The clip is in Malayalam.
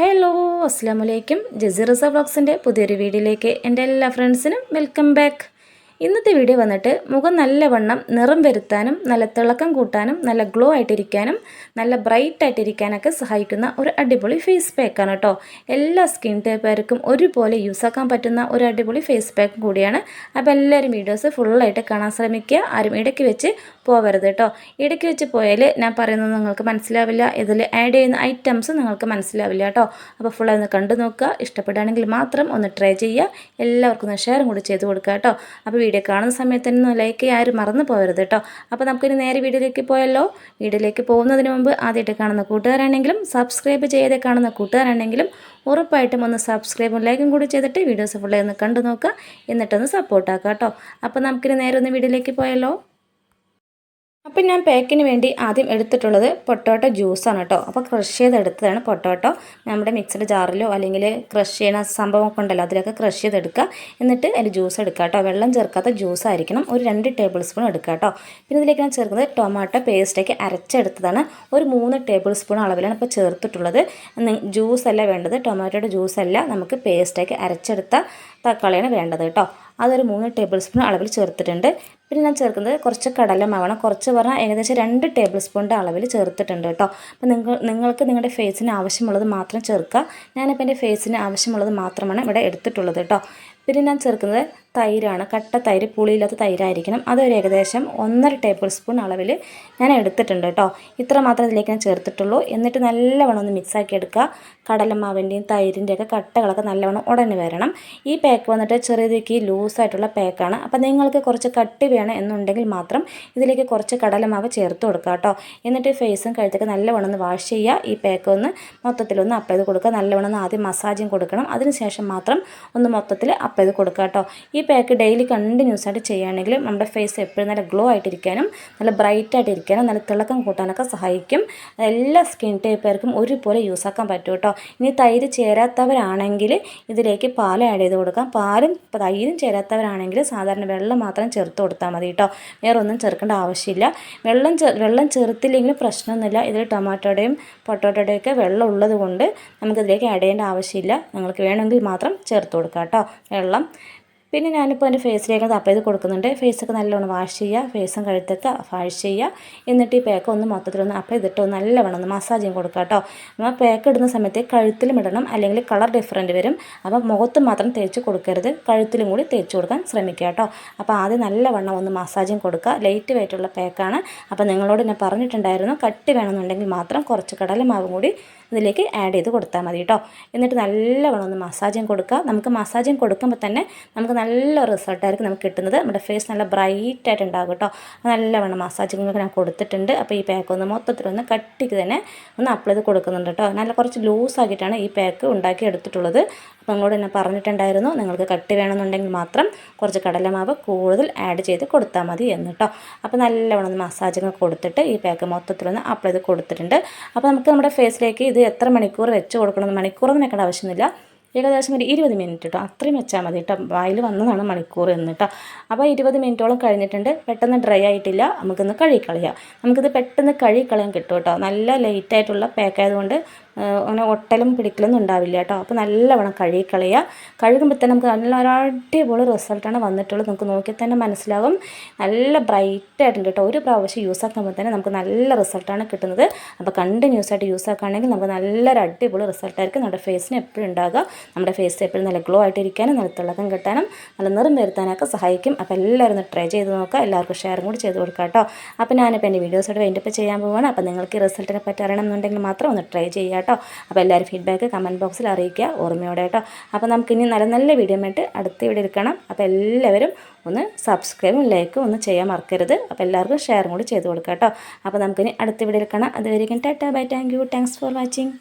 ഹലോ അസ്സാം വലൈക്കും ജസീറസ ബ്ലോഗ്സിന്റെ പുതിയൊരു വീഡിയോയിലേക്ക് എന്റെ എല്ലാ ഫ്രണ്ട്സിനും വെൽക്കം ബാക്ക് ഇന്നത്തെ വീഡിയോ വന്നിട്ട് മുഖം നല്ലവണ്ണം നിറം വരുത്താനും നല്ല തിളക്കം കൂട്ടാനും നല്ല ഗ്ലോ ആയിട്ടിരിക്കാനും നല്ല ബ്രൈറ്റ് ആയിട്ടിരിക്കാനൊക്കെ സഹായിക്കുന്ന ഒരു അടിപൊളി ഫേസ് പാക്കാണ് കേട്ടോ എല്ലാ സ്കിൻ ടൈപ്പുകാർക്കും ഒരുപോലെ യൂസ് ആക്കാൻ പറ്റുന്ന ഒരു അടിപൊളി ഫേസ് പാക്ക് കൂടിയാണ്. അപ്പോൾ എല്ലാവരും വീഡിയോസ് ഫുള്ളായിട്ട് കാണാൻ ശ്രമിക്കുക. ആരും ഇടയ്ക്ക് വെച്ച് പോകരുത് കേട്ടോ ഇടയ്ക്ക് വെച്ച് പോയാൽ ഞാൻ പറയുന്നത് നിങ്ങൾക്ക് മനസ്സിലാവില്ല. ഇതിൽ ആഡ് ചെയ്യുന്ന ഐറ്റംസ് നിങ്ങൾക്ക് മനസ്സിലാവില്ല കേട്ടോ അപ്പോൾ ഫുൾ ഒന്ന് കണ്ടു നോക്കുക. ഇഷ്ടപ്പെടുകയാണെങ്കിൽ മാത്രം ഒന്ന് ട്രൈ ചെയ്യുക. എല്ലാവർക്കും ഒന്ന് ഷെയറും കൂടി ചെയ്ത് കൊടുക്കുക കേട്ടോ അപ്പോൾ വീഡിയോ കാണുന്ന സമയത്ത് തന്നെ ഒന്ന് ലൈക്ക് ആരും മറന്നു പോകരുത് കേട്ടോ അപ്പോൾ നമുക്കിനി നേരെ വീഡിയോയിലേക്ക് പോയല്ലോ വീഡിയോയിലേക്ക് പോകുന്നതിന് മുമ്പ് ആദ്യമായിട്ട് കാണുന്ന കൂട്ടുകാരാണെങ്കിലും സബ്സ്ക്രൈബ് ചെയ്ത് കാണുന്ന കൂട്ടുകാരാണെങ്കിലും ഉറപ്പായിട്ടും ഒന്ന് സബ്സ്ക്രൈബും ലൈക്കും കൂടി ചെയ്തിട്ട് വീഡിയോസ് ഫുള്ളായി ഒന്ന് കണ്ടു നോക്കുക. എന്നിട്ടൊന്ന് സപ്പോർട്ടാക്കാം കേട്ടോ അപ്പോൾ നമുക്കിനി നേരെ ഒന്ന് വീഡിയോയിലേക്ക് പോയല്ലോ അപ്പം ഞാൻ പാക്കിന് വേണ്ടി ആദ്യം എടുത്തിട്ടുള്ളത് പൊട്ടോട്ടോ ജ്യൂസാണ് കേട്ടോ. അപ്പോൾ ക്രഷ് ചെയ്തെടുത്തതാണ് പൊട്ടോട്ടോ. നമ്മുടെ മിക്സഡ് ജാറിലോ അല്ലെങ്കിൽ ക്രഷ് ചെയ്യുന്ന സംഭവമൊക്കെ ഉണ്ടല്ലോ അതിലൊക്കെ ക്രഷ് ചെയ്തെടുക്കുക. എന്നിട്ട് അതിൽ ജ്യൂസ് എടുക്കുക കേട്ടോ. വെള്ളം ചേർക്കാത്ത ജ്യൂസ് ആയിരിക്കണം. ഒരു രണ്ട് ടേബിൾ സ്പൂൺ എടുക്കുക കേട്ടോ. പിന്നെ ഇതിലേക്ക് ഞാൻ ചേർക്കുന്നത് ടൊമാറ്റോ പേസ്റ്റൊക്കെ അരച്ചെടുത്തതാണ്. ഒരു മൂന്ന് ടേബിൾ സ്പൂൺ അളവിലാണ് ഇപ്പോൾ ചേർത്തിട്ടുള്ളത്. ജ്യൂസ് അല്ല വേണ്ടത്. ടൊമാറ്റോയുടെ ജ്യൂസ് അല്ല നമുക്ക് പേസ്റ്റൊക്കെ അരച്ചെടുത്ത തക്കാളിയാണ് വേണ്ടത് കേട്ടോ. അതൊരു മൂന്ന് ടേബിൾ സ്പൂൺ അളവിൽ ചേർത്തിട്ടുണ്ട്. പിന്നെ ഞാൻ ചേർക്കുന്നത് കുറച്ച് കടലമാവണം കുറച്ച് പറഞ്ഞാൽ ഏകദേശം രണ്ട് ടേബിൾ സ്പൂണിന്റെ അളവിൽ ചേർത്തിട്ടുണ്ട് കേട്ടോ. അപ്പോൾ നിങ്ങൾ നിങ്ങൾക്ക് നിങ്ങളുടെ ഫേസിന് ആവശ്യമുള്ളത് മാത്രം ചേർക്കുക. ഞാനിപ്പോൾ എന്റെ ഫേസിന് ആവശ്യമുള്ളത് മാത്രമാണ് ഇവിടെ എടുത്തിട്ടുള്ളത് കേട്ടോ. പിന്നെ ഞാൻ ചേർക്കുന്നത് തൈരാണ്. കട്ട തൈര് പുളിയില്ലാത്ത തൈരായിരിക്കണം. അതൊരു ഏകദേശം ഒന്നര ടേബിൾ സ്പൂൺ അളവിൽ ഞാൻ എടുത്തിട്ടുണ്ട് കേട്ടോ ഇത്ര മാത്രം ഇതിലേക്ക് ഞാൻ ചേർത്തിട്ടുള്ളൂ. എന്നിട്ട് നല്ലവണ്ണം ഒന്ന് മിക്സാക്കി എടുക്കുക. കടലമാവിന്റെയും തൈരിന്റെയൊക്കെ കട്ടകളൊക്കെ നല്ലവണ്ണം ഉടനെ വരണം. ഈ പാക്ക് വന്നിട്ട് ചെറിയതേക്ക് ലൂസായിട്ടുള്ള പാക്കാണ് അപ്പോൾ നിങ്ങൾക്ക് കുറച്ച് കട്ടി വേണം എന്നുണ്ടെങ്കിൽ മാത്രം ഇതിലേക്ക് കുറച്ച് കടലമാവ് ചേർത്ത് കൊടുക്കുക കേട്ടോ എന്നിട്ട് ഫേസും കഴുത്തൊക്കെ നല്ലവണ്ണം ഒന്ന് വാഷ് ചെയ്യുക. ഈ പാക്ക് ഒന്ന് മൊത്തത്തിലൊന്ന് അപ്പ് ചെയ്ത് കൊടുക്കുക. നല്ലവണ്ണം ഒന്ന് ആദ്യം മസാജും കൊടുക്കണം. അതിനുശേഷം മാത്രം ഒന്ന് മൊത്തത്തിൽ അപ്പ് ചെയ്ത് കൊടുക്കുക കേട്ടോ ഈ പാക്ക് ഡെയിലി കണ്ടിന്യൂസ് ആയിട്ട് ചെയ്യുകയാണെങ്കിൽ നമ്മുടെ ഫേസ് എപ്പോഴും നല്ല ഗ്ലോ ആയിട്ടിരിക്കാനും നല്ല ബ്രൈറ്റ് ആയിട്ടിരിക്കാനും നല്ല തിളക്കം കൂട്ടാനൊക്കെ സഹായിക്കും. എല്ലാ സ്കിൻ ടൈപ്പുകാർക്കും ഒരുപോലെ യൂസ് ആക്കാൻ പറ്റും കേട്ടോ. ഇനി തൈര് ചേരാത്തവരാണെങ്കിൽ ഇതിലേക്ക് പാൽ ആഡ് ചെയ്ത് കൊടുക്കാം. പാലും തൈരും ചേരാത്തവരാണെങ്കിൽ സാധാരണ വെള്ളം മാത്രം ചേർത്ത് കൊടുത്താൽ മതി കേട്ടോ. വേറെ ഒന്നും ചേർക്കേണ്ട ആവശ്യമില്ല. വെള്ളം വെള്ളം ചേർത്തില്ലെങ്കിലും പ്രശ്നമൊന്നുമില്ല. ഇതിൽ ടൊമാറ്റോയുടെയും പൊട്ടോട്ടോയുടെയൊക്കെ വെള്ളം ഉള്ളത് കൊണ്ട് നമുക്കിതിലേക്ക് ആഡ് ചെയ്യേണ്ട ആവശ്യമില്ല. നിങ്ങൾക്ക് വേണമെങ്കിൽ മാത്രം ചേർത്ത് കൊടുക്കാം കേട്ടോ. വെള്ളം പിന്നെ ഞാനിപ്പോൾ എന്റെ ഫേസിലേക്ക് അപ്ലൈ ചെയ്ത് കൊടുക്കുന്നുണ്ട്. ഫേസൊക്കെ നല്ലോണം വാഷ് ചെയ്യുക ഫേസും കഴുത്തൊക്കെ വാഷ് ചെയ്യുക. എന്നിട്ട് ഈ പേക്ക് ഒന്ന് മൊത്തത്തിലൊന്ന് അപ്ലൈ ചെയ്തിട്ട് നല്ലവണ്ണം ഒന്ന് മസാജ് ചെയ്യാൻ കൊടുക്കുക കേട്ടോ. നമ്മൾ പേക്ക് ഇടുന്ന സമയത്ത് കഴുത്തിലും ഇടണം അല്ലെങ്കിൽ കളർ ഡിഫറന്റ് വരും. അപ്പോൾ മുഖത്ത് മാത്രം തേച്ച് കൊടുക്കരുത്. കഴുത്തിലും കൂടി തേച്ച് കൊടുക്കാൻ ശ്രമിക്കുക കേട്ടോ. അപ്പോൾ ആദ്യം നല്ലവണ്ണം ഒന്ന് മസാജിങ് കൊടുക്കുക. ലൈറ്റ് വെയിറ്റുള്ള പേക്കാണ് അപ്പോൾ നിങ്ങളോട് ഞാൻ പറഞ്ഞിട്ടുണ്ടായിരുന്നു കട്ടി വേണമെന്നുണ്ടെങ്കിൽ മാത്രം കുറച്ച് കടലമാവും കൂടി ഇതിലേക്ക് ആഡ് ചെയ്ത് കൊടുത്താൽ മതി കേട്ടോ. എന്നിട്ട് നല്ലവണ്ണം ഒന്ന് മസാജിങ് കൊടുക്കുക. നമുക്ക് മസാജിങ് കൊടുക്കുമ്പോൾ തന്നെ നമുക്ക് നല്ല റിസൾട്ടായിരിക്കും നമുക്ക് കിട്ടുന്നത്. നമ്മുടെ ഫേസ് നല്ല ബ്രൈറ്റായിട്ട് ഉണ്ടാകും കേട്ടോ. നല്ലവണ്ണം മസാജിങ്ങൊക്കെ ഞാൻ കൊടുത്തിട്ടുണ്ട്. അപ്പോൾ ഈ പാക്ക് ഒന്ന് മൊത്തത്തിലൊന്ന് കട്ടിക്ക് തന്നെ ഒന്ന് അപ്ലൈ ചെയ്ത് കൊടുക്കുന്നുണ്ട് കേട്ടോ. നല്ല കുറച്ച് ലൂസാക്കിയിട്ടാണ് ഈ പാക്ക് ഉണ്ടാക്കി എടുത്തിട്ടുള്ളത്. അപ്പോൾ നിങ്ങളോട് എന്നെ പറഞ്ഞിട്ടുണ്ടായിരുന്നു. നിങ്ങൾക്ക് കട്ടി വേണമെന്നുണ്ടെങ്കിൽ മാത്രം കുറച്ച് കടലമാവ് കൂടുതൽ ആഡ് ചെയ്ത് കൊടുത്താൽ മതി എന്ന് കേട്ടോ. അപ്പോൾ നല്ലവണ്ണം ഒന്ന് മസാജിങ് കൊടുത്തിട്ട് ഈ പാക്ക് മൊത്തത്തിലൊന്ന് അപ്ലൈ ചെയ്ത് കൊടുത്തിട്ടുണ്ട്. അപ്പോൾ നമുക്ക് നമ്മുടെ ഫേസിലേക്ക് ഇത് എത്ര മണിക്കൂർ വെച്ച് കൊടുക്കണം മണിക്കൂറൊന്നും വെക്കേണ്ട ആവശ്യമൊന്നുമില്ല. ഏകദേശം ഒരു ഇരുപത് മിനിറ്റ് കേട്ടോ അത്രയും വെച്ചാൽ മതി കേട്ടോ വായിൽ വന്നതാണ് മണിക്കൂർ എന്ന് കേട്ടോ അപ്പോൾ ഇരുപത് മിനിറ്റോളം കഴിഞ്ഞിട്ടുണ്ട്. പെട്ടെന്ന് ഡ്രൈ ആയിട്ടില്ല. നമുക്കൊന്ന് കഴുകിക്കളയാം നമുക്കിത് പെട്ടെന്ന് കഴുകിക്കളയാൻ കിട്ടും കേട്ടോ നല്ല ലൈറ്റായിട്ടുള്ള പാക്ക് ആയതുകൊണ്ട് അങ്ങനെ ഒട്ടലും പിടിക്കലൊന്നും ഉണ്ടാവില്ല കേട്ടോ. അപ്പോൾ നല്ലവണ്ണം കഴുകിക്കളയുക. കഴുകുമ്പോൾ തന്നെ നമുക്ക് നല്ല ഒരു റിസൾട്ടാണ് വന്നിട്ടുള്ളത്. നമുക്ക് നോക്കി തന്നെ മനസ്സിലാവും. നല്ല ബ്രൈറ്റ് ആയിട്ടുണ്ട് കേട്ടോ. ഒരു പ്രാവശ്യം യൂസ് ആക്കുമ്പോൾ തന്നെ നമുക്ക് നല്ല റിസൾട്ടാണ് കിട്ടുന്നത്. അപ്പോൾ കണ്ടിന്യൂസ് ആയിട്ട് യൂസ് ആക്കുകയാണെങ്കിൽ നമുക്ക് നല്ലൊരു അടിപൊളി റിസൾട്ടായിരിക്കും നമ്മുടെ ഫേസിന് എപ്പോഴും ഉണ്ടാകുക നമ്മുടെ ഫേസ് എപ്പോഴും നല്ല ഗ്ലോ ആയിട്ടിരിക്കാനും നല്ല തിളക്കം കിട്ടാനും നല്ല നിറം വരുത്താനൊക്കെ സഹായിക്കും. അപ്പോൾ എല്ലാവരും ഒന്ന് ട്രൈ ചെയ്ത് നോക്കുക. എല്ലാവർക്കും ഷെയറും കൂടി ചെയ്ത് കൊടുക്കുക കേട്ടോ. അപ്പോൾ ഞാനിപ്പോൾ എന്റെ വീഡിയോസോട് വേണ്ടിപ്പോൾ ചെയ്യാൻ പോവുകയാണ് അപ്പോൾ നിങ്ങൾക്ക് ഈ റിസൾട്ടിനെ പറ്റി അറിയണമെന്നുണ്ടെങ്കിൽ മാത്രം ഒന്ന് ട്രൈ ചെയ്യുക കേട്ടോ. അപ്പോൾ എല്ലാവരും ഫീഡ്ബാക്ക് കമന്റ് ബോക്സിൽ അറിയിക്കുക ഓർമ്മയോടെ കേട്ടോ. അപ്പോൾ നമുക്കിനി നല്ല നല്ല വീഡിയോ ആയിട്ട് അടുത്ത ഇവിടെ എടുക്കണം അപ്പോൾ എല്ലാവരും ഒന്ന് സബ്സ്ക്രൈബും ലൈക്കും ഒന്ന് ചെയ്യാൻ മറക്കരുത്. അപ്പോൾ എല്ലാവർക്കും ഷെയറും കൂടി ചെയ്ത് കൊടുക്കാം കേട്ടോ. അപ്പോൾ നമുക്കിനി അടുത്ത ഇവിടെ ഇരിക്കണം. അതുവരെയും tata bye thank you thanks for watching